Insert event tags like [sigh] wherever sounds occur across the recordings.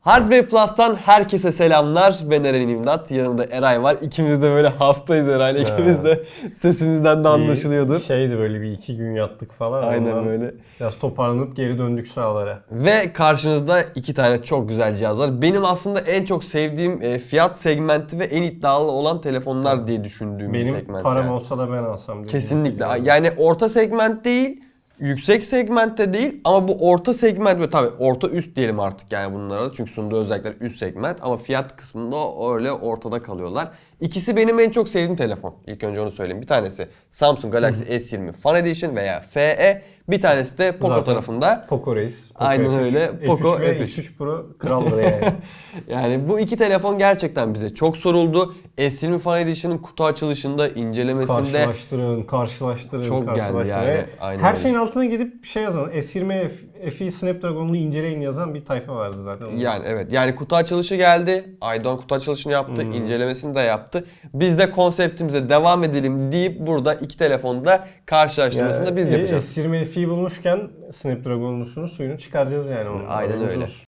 Hardware Plus'tan herkese selamlar. Ben Eren İmdat. Yanımda Eray var. İkimiz de böyle hastayız Eray'la. İkimiz de sesimizden de anlaşılıyordur. Şeydi böyle bir iki gün yattık falan. Aynen Ondan böyle. Biraz toparlanıp geri döndük sahalara. Ve karşınızda iki tane çok güzel cihaz var. Benim aslında en çok sevdiğim e, fiyat segmenti ve en iddialı olan telefonlar diye düşündüğüm bir Benim segment. param yani. olsa da ben alsam. Kesinlikle. Yani orta segment değil, yüksek segmentte değil ama bu orta segment ve tabii orta üst diyelim artık yani bunlara da çünkü sunduğu özellikler üst segment ama fiyat kısmında öyle ortada kalıyorlar. İkisi benim en çok sevdiğim telefon. İlk önce onu söyleyeyim. Bir tanesi Samsung Galaxy S20 Fan Edition veya FE. Bir tanesi de Poco Zaten tarafında. Poco Reis. Poco Aynen F3. öyle. Poco F3 ve F3. X3 Pro kraldır yani. [laughs] Yani bu iki telefon gerçekten bize çok soruldu. S20 Fan Edition'ın kutu açılışında, incelemesinde karşılaştırın, karşılaştırın, Çok geldi karşılaştırın. yani, Ve aynen Her öyle. şeyin altına gidip şey yazan, S20 F- FE Snapdragon'u inceleyin yazan bir tayfa vardı zaten. Yani evet. Yani kutu açılışı geldi. Aydoğan kutu açılışını yaptı. incelemesini de yaptı. Biz de konseptimize devam edelim deyip burada iki telefonda karşılaştırmasını da biz e, yapacağız. S20 FE bulmuşken Snapdragon'lusunun suyunu çıkaracağız yani. Onun. Aynen öyle. olsun.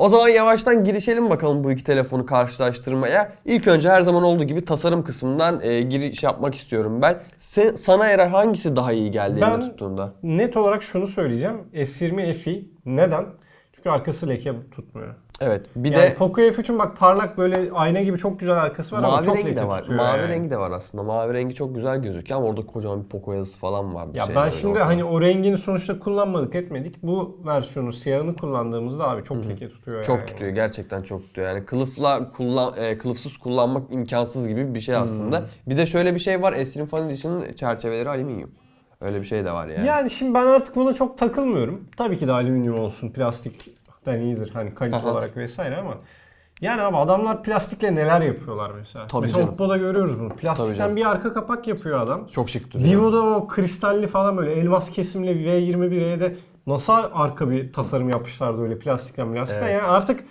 O zaman yavaştan girişelim bakalım bu iki telefonu karşılaştırmaya. İlk önce her zaman olduğu gibi tasarım kısmından e, giriş yapmak istiyorum ben. Sen, sana Eray hangisi daha iyi geldi Ben- tuttuğunda? Net olarak şunu söyleyeceğim. S20 FE neden? Çünkü arkası leke tutmuyor. Evet. Bir Yani de Poco F3'ün bak parlak böyle ayna gibi çok güzel arkası var ama mavi çok rengi de var. Mavi yani. rengi de var aslında. Mavi rengi çok güzel gözüküyor ama orada kocaman bir Poco yazısı falan var. Ya ben şimdi ortada. hani o rengini sonuçta kullanmadık etmedik. Bu versiyonu siyahını kullandığımızda abi çok leke tutuyor Çok yani. tutuyor gerçekten çok tutuyor. Yani kılıfla kullan e, kılıfsız kullanmak imkansız gibi bir şey aslında. Hmm. Bir de şöyle bir şey var. Esrin Fan Edition'ın çerçeveleri alüminyum. Öyle bir şey de var yani. Yani şimdi ben artık buna çok takılmıyorum. Tabii ki de alüminyum olsun, plastikten iyidir hani kalite Aha. olarak vesaire ama yani abi adamlar plastikle neler yapıyorlar mesela. Tabii mesela canım. Oppo'da görüyoruz bunu. Plastikten bir arka kapak yapıyor adam. Çok şık duruyor. Vivo'da o kristalli falan böyle elmas kesimli V21'e nasıl arka bir tasarım yapmışlardı öyle plastikten plastikten. Evet. Yani artık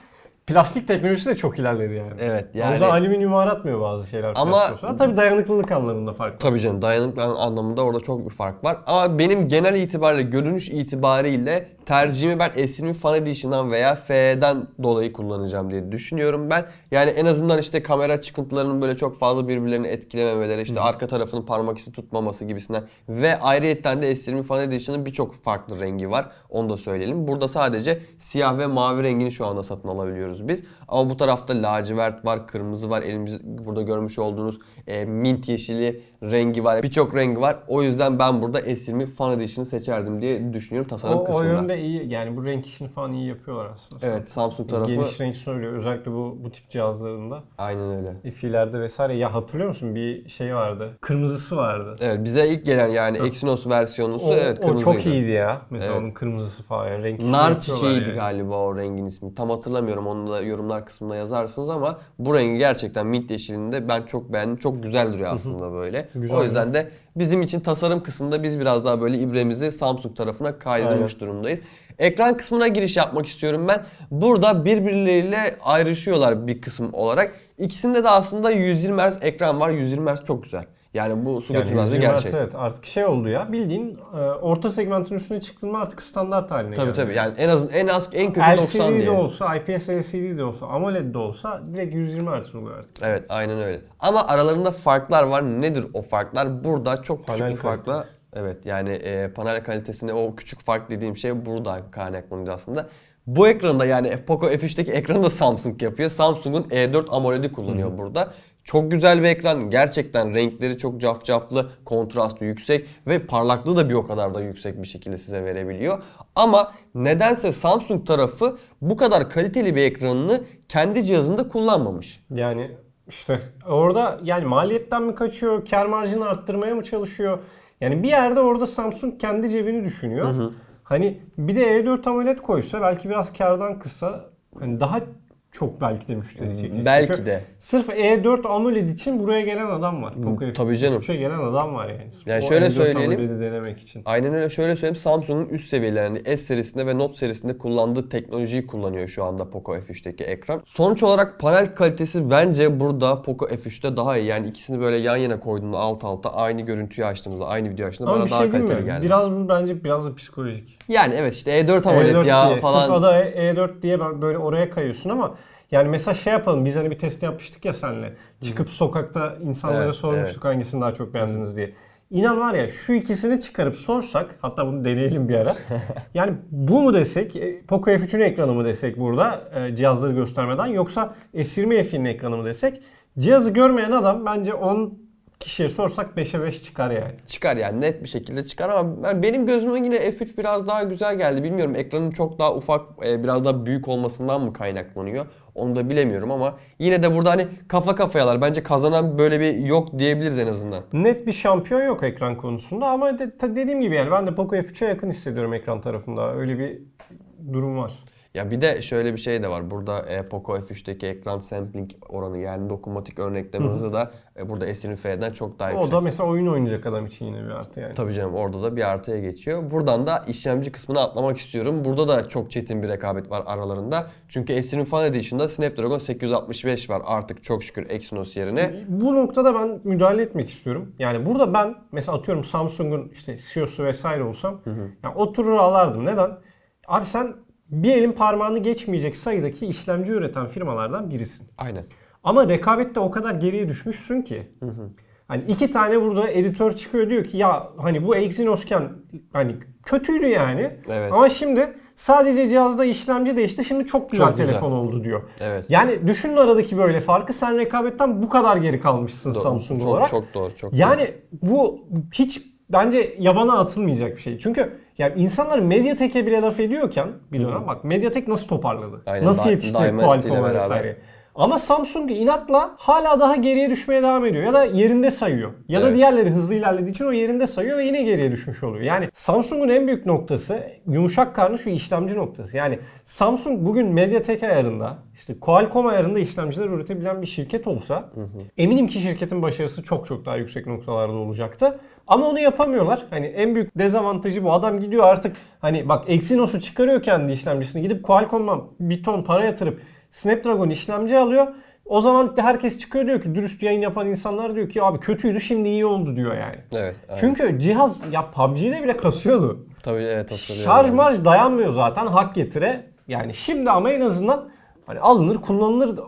plastik teknolojisi de çok ilerledi yani. Evet Yani... O yüzden alüminyum aratmıyor bazı şeyler. Ama-. Tabii dayanıklılık anlamında fark var. Tabii canım dayanıklı anlamında orada çok bir fark var. Ama benim genel itibariyle, görünüş itibariyle tercihimi ben S20 Fan Edition'dan veya FE'den dolayı kullanacağım diye düşünüyorum ben. Yani en azından işte kamera çıkıntılarının böyle çok fazla birbirlerini etkilememeleri, işte arka tarafının parmak izi tutmaması gibisinden ve ayrıyetten de S20 Fan Edition'ın birçok farklı rengi var. Onu da söyleyelim. Burada sadece siyah ve mavi rengini şu anda satın alabiliyoruz biz. Ama bu tarafta lacivert var, kırmızı var. Elimizde burada görmüş olduğunuz e, mint yeşili rengi var. Birçok rengi var. O yüzden ben burada S20 Fan Edition'ı seçerdim diye düşünüyorum tasarım O, o kısmında. yönde iyi yani bu renk işini falan iyi yapıyorlar aslında. Evet Samsung tarafı Geniş renk söylüyor özellikle bu bu tip cihazlarında. aynen öyle. ifilerde vesaire. Ya hatırlıyor musun bir şey vardı. Kırmızısı vardı. Evet bize ilk gelen yani Exynos versiyonusu O, evet o kırmızıydı. çok iyiydi ya. Mesela Evet. onun kırmızısı falan yani renk Nar çiçeğiydi yani. galiba o rengin ismi. Tam hatırlamıyorum. Onu da yorumlar kısmında yazarsınız ama bu rengi gerçekten mint yeşilinde ben çok beğendim. Çok güzel duruyor aslında böyle. Güzel o yüzden de bizim için tasarım kısmında biz biraz daha böyle ibremizi Samsung tarafına kaydırmış durumdayız. Ekran kısmına giriş yapmak istiyorum ben. Burada birbirleriyle ayrışıyorlar bir kısım olarak. İkisinde de aslında 120 Hz ekran var. 120 Hz çok güzel. Yani bu su Yani götürmez bir 120 gerçek. Evet artık şey oldu ya bildiğin e, orta segmentin üstüne çıktın mı artık standart haline Tabii geldi. tabii. Yani en az en az en kötü 90 LCD diye. de olsa, IPS LCD de olsa, AMOLED de olsa direkt 120 Hz oluyor artık. Evet aynen öyle. Ama aralarında farklar var. Nedir o farklar? Burada çok küçük Panel bir farkla Evet yani e, panel kalitesinde o küçük fark dediğim şey burada kaynaklanıyor aslında. Bu ekranda yani Poco F3'teki ekranı da Samsung yapıyor. Samsung'un E4 AMOLED'i kullanıyor burada. Çok güzel bir ekran. Gerçekten renkleri çok cafcaflı, kontrastı yüksek ve parlaklığı da bir o kadar da yüksek bir şekilde size verebiliyor. Ama nedense Samsung tarafı bu kadar kaliteli bir ekranını kendi cihazında kullanmamış. Yani işte orada yani maliyetten mi kaçıyor, kar marjını arttırmaya mı çalışıyor? Yani bir yerde orada Samsung kendi cebini düşünüyor. Hani bir de E4 AMOLED koysa belki biraz kardan kısa hani daha çok belki de müşteri çekici. Belki Çünkü de. Sırf E4 AMOLED için buraya gelen adam var. Poco F3 tabii canım. F3'e gelen adam var yani. Yani O şöyle E4 söyleyelim. AMOLED'i denemek için. Aynen öyle. Şöyle söyleyeyim Samsung'un üst seviyeler yani S serisinde ve Note serisinde kullandığı teknolojiyi kullanıyor şu anda Poco F3'teki ekran. Sonuç olarak panel kalitesi bence burada Poco F3'te daha iyi. Yani ikisini böyle yan yana koyduğunda alt alta aynı görüntüyü açtığımızda, aynı video açtığımda Ama bana bir daha şey değil kaliteli mi? geldi. Biraz bu bence biraz da psikolojik. Yani evet işte E4 AMOLED E4 ya diye. falan. Sırf adı E4 diye ben böyle oraya kayıyorsun ama yani mesela şey yapalım biz hani bir test yapmıştık ya seninle. Çıkıp sokakta insanlara Evet, sormuştuk hangisini daha çok beğendiniz diye. İnan var ya şu ikisini çıkarıp sorsak hatta bunu deneyelim bir ara. [laughs] yani bu mu desek e, Poco F3'ün ekranı mı desek burada e, cihazları göstermeden yoksa S20 Fi'nin ekranı mı desek cihazı görmeyen adam bence 10 kişiye sorsak 5'e 5 çıkar yani. Çıkar yani net bir şekilde çıkar ama ben- benim gözüme yine F3 biraz daha güzel geldi. Bilmiyorum ekranın çok daha ufak, e, biraz daha büyük olmasından mı kaynaklanıyor? Onu da bilemiyorum ama yine de burada hani kafa kafayalar. Bence kazanan böyle bir yok diyebiliriz en azından. Net bir şampiyon yok ekran konusunda ama de- dediğim gibi yani ben de Poco F3'e yakın hissediyorum ekran tarafında. Öyle bir durum var. Ya bir de şöyle bir şey de var. Burada e, Poco F3'teki ekran sampling oranı yani dokunmatik örnekleme hızı da e, burada S20F'den çok daha O yüksek. da mesela oyun oynayacak adam için yine bir artı yani. Tabii canım orada da bir artıya geçiyor. Buradan da işlemci kısmına atlamak istiyorum. Burada da çok çetin bir rekabet var aralarında. Çünkü S20 Fan Edition'da Snapdragon 865 var artık çok şükür Exynos yerine. Bu noktada ben müdahale etmek istiyorum. Yani burada ben mesela atıyorum Samsung'un işte CEO'su vesaire olsam yani oturur ağlardım. Neden? Abi sen bir elin parmağını geçmeyecek sayıdaki işlemci üreten firmalardan birisin. Aynen. Ama rekabette o kadar geriye düşmüşsün ki. Hani iki tane burada editör çıkıyor diyor ki ya hani bu Exynos'ken hani kötüydü yani. Evet. Ama şimdi sadece cihazda işlemci değişti. Şimdi çok güzel Çok güzel. telefon oldu diyor. Evet. Yani düşünün aradaki böyle farkı. Sen rekabetten bu kadar geri kalmışsın Do- Samsung çok, olarak. Çok doğru. Çok doğru. Yani bu hiç bence yabana atılmayacak bir şey. Çünkü yani insanlar Mediatek'e bile laf ediyorken bir dönem bak Mediatek nasıl toparladı? Aynen, nasıl yetişti Qualcomm'a beraber. vesaire. Ama Samsung inatla hala daha geriye düşmeye devam ediyor. Ya da yerinde sayıyor. Ya da Evet. diğerleri hızlı ilerlediği için o yerinde sayıyor ve yine geriye düşmüş oluyor. Yani Samsung'un en büyük noktası yumuşak karnı şu işlemci noktası. Yani Samsung bugün Mediatek ayarında işte Qualcomm ayarında işlemciler üretebilen bir şirket olsa eminim ki şirketin başarısı çok çok daha yüksek noktalarda olacaktı. Ama onu yapamıyorlar. Hani en büyük dezavantajı bu. Adam gidiyor artık hani bak Exynos'u çıkarıyor kendi işlemcisini. Gidip Qualcomm'a bir ton para yatırıp Snapdragon işlemci alıyor. O zaman herkes çıkıyor diyor ki dürüst yayın yapan insanlar diyor ki abi kötüydü şimdi iyi oldu diyor yani. Evet. aynen. Çünkü cihaz ya PUBG'de bile kasıyordu. Tabii evet hatırlıyorum. Şarj marj dayanmıyor zaten hak getire. Yani şimdi ama en azından hani alınır kullanılır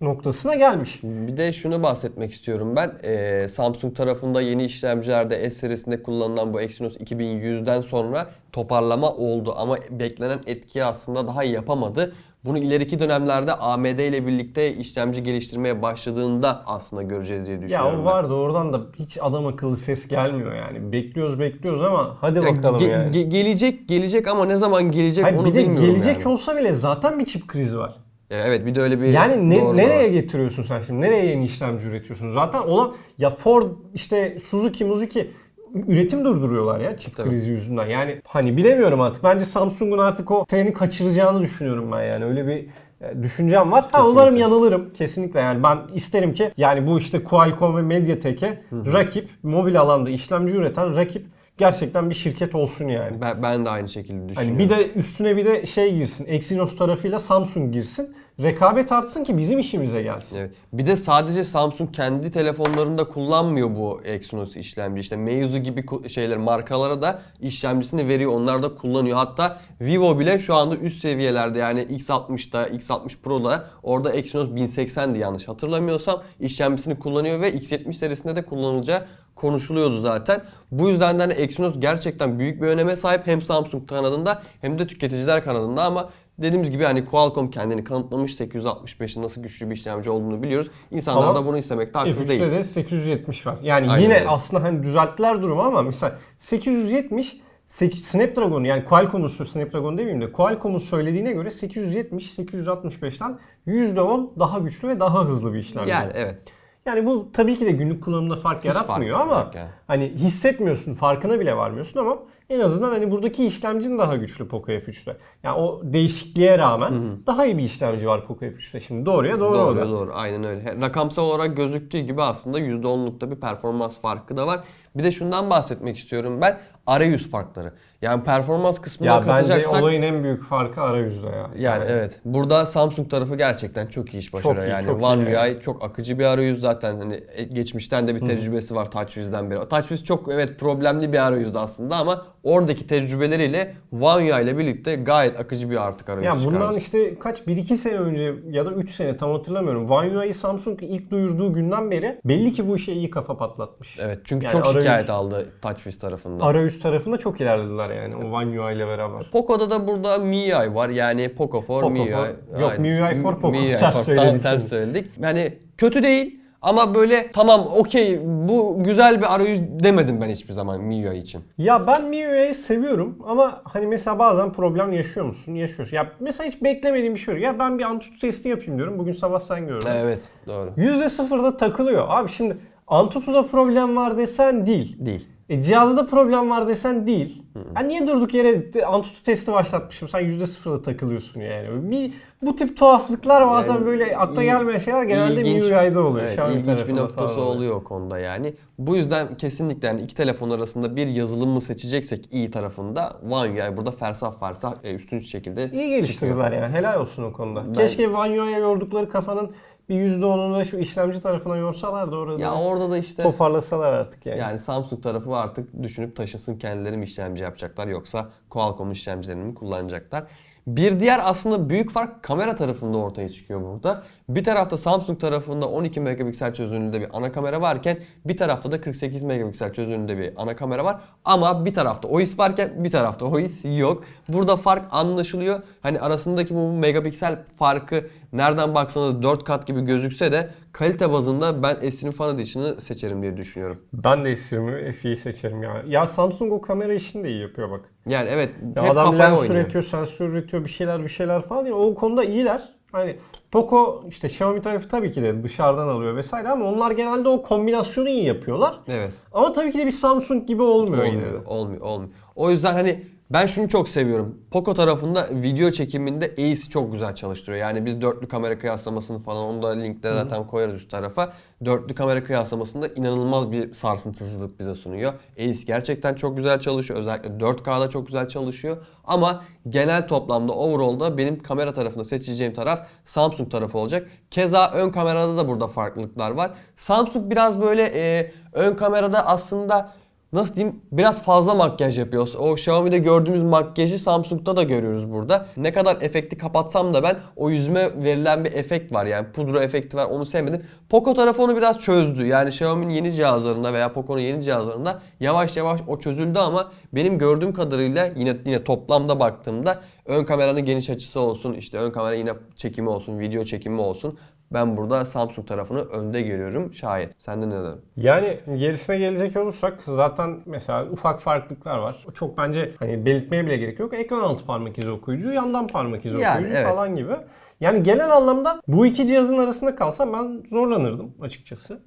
noktasına gelmiş. Bir de şunu bahsetmek istiyorum ben. Ee, Samsung tarafında yeni işlemcilerde S serisinde kullanılan bu Exynos 2100'den sonra toparlama oldu ama beklenen etkiyi aslında daha yapamadı. Bunu ileriki dönemlerde AMD ile birlikte işlemci geliştirmeye başladığında aslında göreceğiz diye Ya düşünüyorum. o ben. vardı oradan da hiç adam akıllı ses gelmiyor yani. Bekliyoruz bekliyoruz ama hadi Ya bakalım ge- yani. ge- gelecek gelecek ama ne zaman gelecek Hayır, onu bir de bilmiyorum gelecek yani. olsa bile zaten bir çip krizi var. Ya Evet bir de öyle bir Yani ne- da nereye var. getiriyorsun sen şimdi? Nereye yeni işlemci üretiyorsun? Zaten olan ya Ford işte Suzuki, Muzuki üretim durduruyorlar ya çip Tabii. krizi yüzünden. Yani hani bilemiyorum artık. Bence Samsung'un artık o treni kaçıracağını düşünüyorum ben yani. Öyle bir e, düşüncem var. Ha Kesinlikle. umarım yanılırım. Kesinlikle yani ben isterim ki yani bu işte Qualcomm ve Mediatek'e rakip, mobil alanda işlemci üreten rakip gerçekten bir şirket olsun yani. Ben, ben de aynı şekilde düşünüyorum. Hani bir de üstüne bir de şey girsin. Exynos tarafıyla Samsung girsin. Rekabet artsın ki bizim işimize gelsin. Evet. Bir de sadece Samsung kendi telefonlarında kullanmıyor bu Exynos işlemci. İşte Meizu gibi şeyler markalara da işlemcisini veriyor. Onlar da kullanıyor. Hatta Vivo bile şu anda üst seviyelerde yani X60'da, X60 Pro'da orada Exynos 1080'di yanlış hatırlamıyorsam işlemcisini kullanıyor ve X70 serisinde de kullanılacağı konuşuluyordu zaten. Bu yüzden de hani Exynos gerçekten büyük bir öneme sahip hem Samsung kanadında hem de tüketiciler kanadında ama Dediğimiz gibi hani Qualcomm kendini kanıtlamış 865'in nasıl güçlü bir işlemci olduğunu biliyoruz. İnsanlar Ama da bunu istemekte haksız F3'te değil. de 870 var. Yani Aynen yine öyle. aslında hani düzelttiler durumu ama mesela 870 sek- Snapdragon yani Qualcomm'un Snapdragon demeyeyim de Qualcomm'un söylediğine göre 870 865'ten %10 daha güçlü ve daha hızlı bir işlemci. Yani evet. Yani bu tabii ki de günlük kullanımda fark yaratmıyor fark ama yani. hani hissetmiyorsun, farkına bile varmıyorsun ama en azından hani buradaki işlemcin daha güçlü Poco F3'te. Yani o değişikliğe rağmen daha iyi bir işlemci var Poco F3'te. Şimdi doğruya doğru. Doğru doğru aynen öyle. Rakamsal olarak gözüktüğü gibi aslında %10'lukta bir performans farkı da var. Bir de şundan bahsetmek istiyorum ben. Arayüz farkları. Yani performans kısmına Ya bence katacaksak olayın en büyük farkı arayüzde ya. yani evet. Burada Samsung tarafı gerçekten çok iyi iş başarıyor. iyi, yani çok One iyi UI yani. çok akıcı bir arayüz zaten. Hani e, geçmişten de bir tecrübesi var TouchWiz'den beri. TouchWiz çok evet problemli bir arayüzdü aslında ama oradaki tecrübeleriyle One UI ile birlikte gayet akıcı bir artık arayüz Ya bundan çıkardı. işte kaç 1-2 sene önce ya da 3 sene tam hatırlamıyorum. One UI'yi Samsung ilk duyurduğu günden beri belli ki bu işe iyi kafa patlatmış. Evet çünkü Yani çok arayüz- şikayet aldı TouchWiz tarafından. Arayüz tarafında çok ilerlediler yani o One UI ile beraber. Poco'da da burada MIUI var. Yani Poco for Poco MIUI. for- yok. MIUI for Poco. MIUI [laughs] Ters for- söyledik ters söyledik. Yani kötü değil ama böyle tamam okey bu güzel bir arayüz demedim ben hiçbir zaman MIUI için. Ya ben MIUI'yi seviyorum ama hani mesela bazen problem yaşıyor musun? Yaşıyorsun. Ya mesela hiç beklemediğim bir şey oluyor. Ya ben bir Antutu testi yapayım diyorum. Bugün sabah sen gördün. Evet doğru. %0'da takılıyor. Abi şimdi Antutu'da problem var desen değil. Değil. E, cihazda problem var desen değil. Ben niye durduk yere Antutu testi başlatmışım? Sen %0'da takılıyorsun yani. Bir, bu tip tuhaflıklar bazen Yani böyle akla gelmeyen şeyler genelde İlginç- MIUI'de oluyor. Evet, Xiaomi ilginç bir noktası falan oluyor o konuda yani. Bu yüzden kesinlikle yani iki telefon arasında bir yazılım mı seçeceksek iyi tarafında One UI burada fersah fersah e, üstün şekilde İyi çıkıyor. geliştirdiler yani. Helal olsun o konuda. Ben- Keşke One UI'ye yordukları kafanın bir %10'unu da şu işlemci tarafına yorsalar da orada Ya da orada da işte toparlasalar artık yani. Yani Samsung tarafı artık düşünüp taşısın kendileri mi işlemci yapacaklar yoksa Qualcomm işlemcilerini mi kullanacaklar? Bir diğer aslında büyük fark kamera tarafında ortaya çıkıyor burada. Bir tarafta Samsung tarafında 12 megapiksel çözünürlüğünde bir ana kamera varken bir tarafta da 48 megapiksel çözünürlüğünde bir ana kamera var. Ama bir tarafta OIS varken bir tarafta OIS yok. Burada fark anlaşılıyor. Hani arasındaki bu megapiksel farkı nereden baksanız 4 kat gibi gözükse de kalite bazında ben S20 Fan Edition'ı seçerim diye düşünüyorum. Ben de S20 Fi'yi seçerim ya. Ya Samsung o kamera işini de iyi yapıyor bak. Yani evet Ya hep adam kafaya lens oynuyor. üretiyor, sensör üretiyor, bir şeyler bir şeyler falan. Yani o konuda iyiler. Hani Poco işte Xiaomi tarafı tabii ki de dışarıdan alıyor vesaire ama onlar genelde o kombinasyonu iyi yapıyorlar. Evet. Ama tabii ki de bir Samsung gibi olmuyor, yine. Olmuyor, olmuyor, olmuyor. O yüzden hani ben şunu çok seviyorum. Poco tarafında video çekiminde Ace çok güzel çalıştırıyor. Yani biz dörtlü kamera kıyaslamasını falan onu da linklere zaten koyarız üst tarafa. Dörtlü kamera kıyaslamasında inanılmaz bir sarsıntısızlık bize sunuyor. Ace gerçekten çok güzel çalışıyor. Özellikle 4K'da çok güzel çalışıyor. Ama genel toplamda overall'da benim kamera tarafında seçeceğim taraf Samsung tarafı olacak. Keza ön kamerada da burada farklılıklar var. Samsung biraz böyle e, ön kamerada aslında nasıl diyeyim biraz fazla makyaj yapıyor. O Xiaomi'de gördüğümüz makyajı Samsung'da da görüyoruz burada. Ne kadar efekti kapatsam da ben o yüzüme verilen bir efekt var. Yani pudra efekti var onu sevmedim. Poco tarafı onu biraz çözdü. Yani Xiaomi'nin yeni cihazlarında veya Poco'nun yeni cihazlarında yavaş yavaş o çözüldü ama benim gördüğüm kadarıyla yine yine toplamda baktığımda ön kameranın geniş açısı olsun, işte ön kamera yine çekimi olsun, video çekimi olsun. Ben burada Samsung tarafını önde görüyorum şayet. Sende ne derim? Yani gerisine gelecek olursak zaten mesela ufak farklılıklar var. O Çok bence hani belirtmeye bile gerek yok. Ekran altı parmak izi okuyucu, yandan parmak izi Yani okuyucu evet. falan gibi. Yani genel anlamda bu iki cihazın arasında kalsam ben zorlanırdım açıkçası.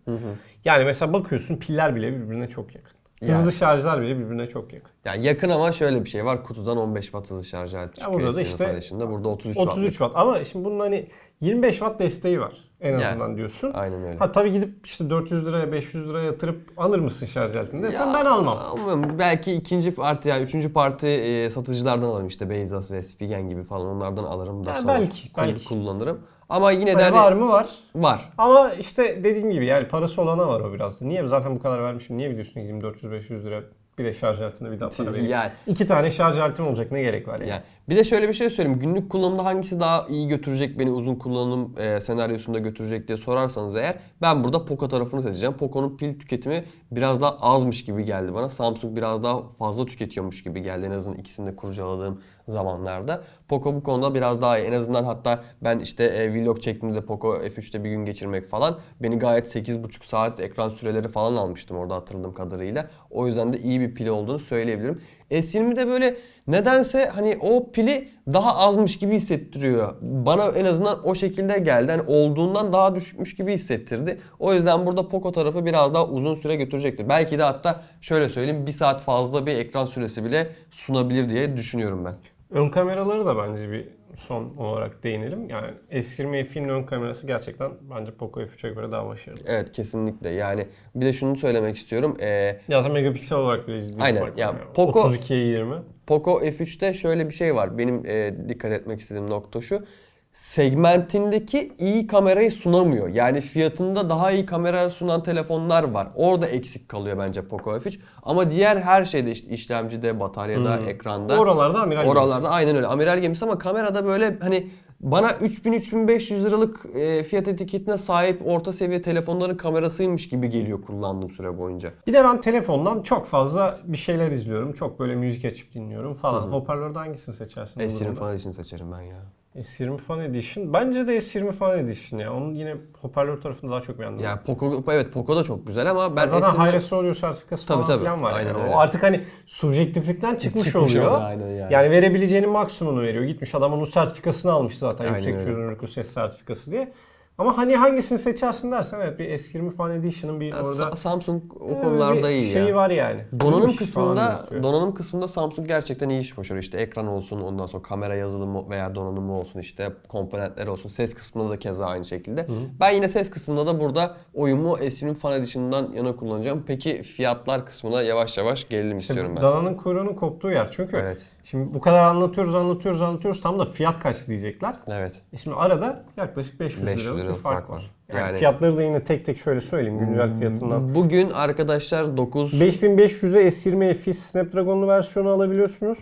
Yani mesela bakıyorsun piller bile birbirine çok yakın. Yani. Hızlı şarjlar bile birbirine çok yakın. Yani yakın ama şöyle bir şey var. Kutudan 15 watt hızlı şarj aleti çıkıyor. burada da S20 işte Foundation'da. Burada 33 watt. 33 watt ama şimdi bunun hani 25 watt desteği var en Yani, azından diyorsun. Aynen öyle. Ha tabii gidip işte 400 liraya 500 liraya yatırıp alır mısın şarj aletini desen Ya, ben almam. Almam. Belki ikinci parti yani üçüncü parti e, satıcılardan alırım işte Beyzas ve Spigen gibi falan onlardan alırım da Ya sonra belki, kul- belki. kullanırım. Ama yine de Hani hani var mı var. var. Ama işte dediğim gibi yani parası olana var o biraz. Niye zaten bu kadar vermişim? Niye biliyorsun gideyim 400-500 lira bir de şarj aletine bir daha para vereyim. Yani, İki tane şarj aletim olacak ne gerek var yani. yani. Bir de şöyle bir şey söyleyeyim. Günlük kullanımda hangisi daha iyi götürecek beni uzun kullanım e, senaryosunda götürecek diye sorarsanız eğer ben burada Poco tarafını seçeceğim. Poco'nun pil tüketimi biraz daha azmış gibi geldi bana. Samsung biraz daha fazla tüketiyormuş gibi geldi en azından ikisini de kurcaladığım zamanlarda. Poco bu konuda biraz daha iyi. En azından hatta ben işte e, vlog çektiğimde Poco F3'te bir gün geçirmek falan beni gayet 8,5 saat ekran süreleri falan almıştım orada hatırladığım kadarıyla. O yüzden de iyi bir pil olduğunu söyleyebilirim. S20'de böyle nedense hani o pili daha azmış gibi hissettiriyor. Bana en azından o şekilde geldi. Hani olduğundan daha düşükmüş gibi hissettirdi. O yüzden burada Poco tarafı biraz daha uzun süre götürecektir. Belki de hatta şöyle söyleyeyim bir saat fazla bir ekran süresi bile sunabilir diye düşünüyorum ben. Ön kameraları da bence bir son olarak değinelim. Yani S20 Fi'nin ön kamerası gerçekten bence Poco F3'e göre daha başarılı. Evet kesinlikle yani bir de şunu söylemek istiyorum. Ee, Zaten megapiksel olarak bile ciddi Aynen, ya var. Poco- 32'ye 20. Poco F3'te şöyle bir şey var. Benim e, dikkat etmek istediğim nokta şu. Segmentindeki iyi kamerayı sunamıyor. Yani fiyatında daha iyi kamera sunan telefonlar var. Orada eksik kalıyor bence Poco F3. Ama diğer her şeyde işte işlemcide, bataryada, Hmm. ekranda. Oralarda amiral Oralarda aynen öyle. Amiral gemisi ama kamerada böyle hani bana 3000-3500 liralık e, fiyat etiketine sahip orta seviye telefonların kamerasıymış gibi geliyor kullandığım süre boyunca. Bir de ben telefondan çok fazla bir şeyler izliyorum. Çok böyle müzik açıp dinliyorum falan. Hoparlörde hangisini seçersin? bu S20 durumda? falan için seçerim ben ya. S20 Fan Edition. Bence de S20 Fan Edition ya. Onun yine hoparlör tarafında daha çok beğendim. Ya Poco evet Poco da çok güzel ama ben Zaten S20 High Res Audio sertifikası Tabii, falan tabii. filan var. Aynen yani. öyle. O artık hani subjektiflikten çıkmış, Çıkmış oluyor. oluyor, aynen yani. Yani verebileceğinin maksimumunu veriyor. Gitmiş adam onun sertifikasını almış zaten. Aynen Yüksek öyle. çözünürlüklü ses sertifikası diye. Ama hani hangisini seçersin dersen evet bir S20 Fan Edition'ın bir Ya orada Sa- Samsung o e, konularda iyi şeyi ya. var yani. Donanım Kırmış kısmında donanım kısmında Samsung gerçekten iyi iş başarıyor. İşte ekran olsun, ondan sonra kamera yazılımı veya donanımı olsun, işte komponentler olsun. Ses kısmında da keza aynı şekilde. Ben yine ses kısmında da burada oyumu S20 Fan Edition'dan yana kullanacağım. Peki fiyatlar kısmına yavaş yavaş gelelim istiyorum ben. Dananın kuyruğunun koptuğu yer. Çünkü Evet. şimdi bu kadar anlatıyoruz, anlatıyoruz, anlatıyoruz. Tam da fiyat kaç diyecekler. Evet. E Şimdi arada yaklaşık 500, 500 liralık liralık fark fark var. Yani, Yani- fiyatları da yine tek tek şöyle söyleyeyim güncel fiyatından. Bugün arkadaşlar 9 5500'e S20 FE Snapdragon'lu versiyonu alabiliyorsunuz.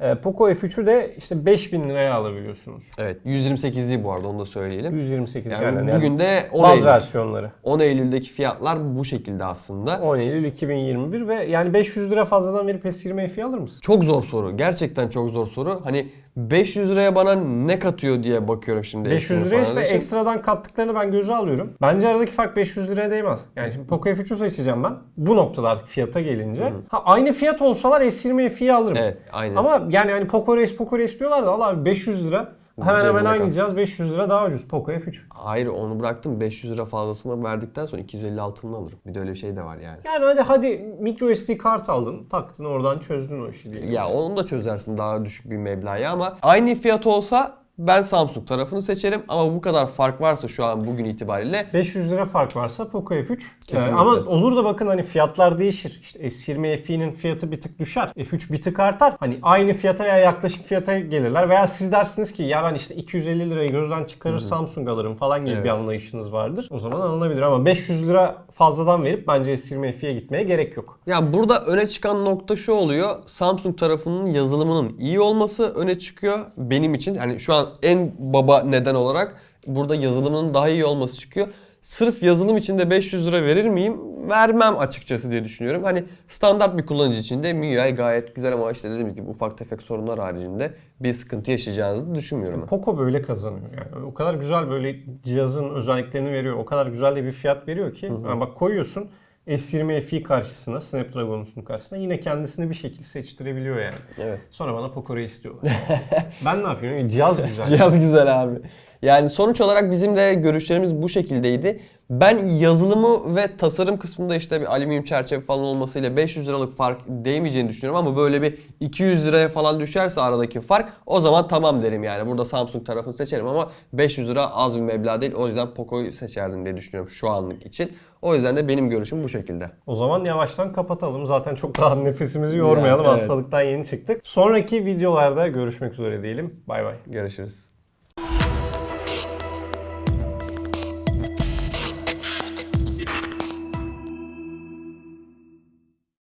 Ee, Poco F3'ü de işte 5000 liraya alabiliyorsunuz. evet 128'li bu arada onu da söyleyelim. 128 Yani, yani. bugün de 10 Baz Eylül. versiyonları. 10 Eylül'deki fiyatlar bu şekilde aslında. 10 Eylül 2021 ve yani 500 lira fazladan verip S20 FE alır mısın? Çok zor soru. Gerçekten çok zor soru. Hani 500 liraya bana ne katıyor diye bakıyorum şimdi. 500 Esin'in liraya işte için. ekstradan kattıklarını ben göze alıyorum. Bence aradaki fark 500 liraya değmez. Yani şimdi Poco F3'ü seçeceğim ben. Bu noktada artık fiyata gelince. Ha aynı fiyat olsalar S20 FE'yi alırım. Evet aynen. Ama yani hani Poco Reis Poco Reis diyorlar da abi 500 lira. Hemen hemen aynı cihaz 500 lira daha ucuz Poco F3. Hayır onu bıraktım 500 lira fazlasını verdikten sonra 250 altını alırım. Bir de öyle bir şey de var yani. Yani hadi hadi micro SD kart aldın, taktın oradan çözdün o işi diye. Ya onu da çözersin daha düşük bir meblağa ama aynı fiyat olsa ben Samsung tarafını seçerim ama bu kadar fark varsa şu an bugün itibariyle 500 lira fark varsa Poco F3. Kesinlikle. Ee, ama olur da bakın hani fiyatlar değişir. İşte S20 FE'nin fiyatı bir tık düşer. F3 bir tık artar. Hani aynı fiyata veya yaklaşık fiyata gelirler. Veya siz dersiniz ki ya ben işte 250 lirayı gözden çıkarır Samsung alırım falan gibi Evet. bir anlayışınız vardır. O zaman alınabilir ama 500 lira fazladan verip bence S20 FE'ye gitmeye gerek yok. Ya burada öne çıkan nokta şu oluyor. Samsung tarafının yazılımının iyi olması öne çıkıyor benim için. Hani şu an en baba neden olarak burada yazılımının daha iyi olması çıkıyor. Sırf yazılım için de 500 lira verir miyim? Vermem açıkçası diye düşünüyorum. Hani standart bir kullanıcı için de MIUI gayet güzel ama işte dediğim gibi ufak tefek sorunlar haricinde bir sıkıntı yaşayacağınızı düşünmüyorum ben. Poco böyle kazanıyor yani. O kadar güzel böyle cihazın özelliklerini veriyor. O kadar güzel de bir fiyat veriyor ki. Yani bak koyuyorsun S20 FE karşısına, Snapdragon'un karşısına yine kendisini bir şekilde seçtirebiliyor yani. Evet. Sonra bana Poco Reis diyorlar. ben ne yapıyorum? Cihaz [laughs] güzel. Cihaz güzel abi. Yani sonuç olarak bizim de görüşlerimiz bu şekildeydi. Ben yazılımı ve tasarım kısmında işte bir alüminyum çerçeve falan olmasıyla 500 liralık fark değmeyeceğini düşünüyorum ama böyle bir 200 liraya falan düşerse aradaki fark o zaman tamam derim yani. Burada Samsung tarafını seçerim ama 500 lira az bir meblağ değil. O yüzden Poco'yu seçerdim diye düşünüyorum şu anlık için. O yüzden de benim görüşüm bu şekilde. O zaman yavaştan kapatalım. Zaten çok daha [laughs] nefesimizi yormayalım. Ya, evet. Hastalıktan yeni çıktık. Sonraki videolarda görüşmek üzere diyelim. Bay bay. Görüşürüz.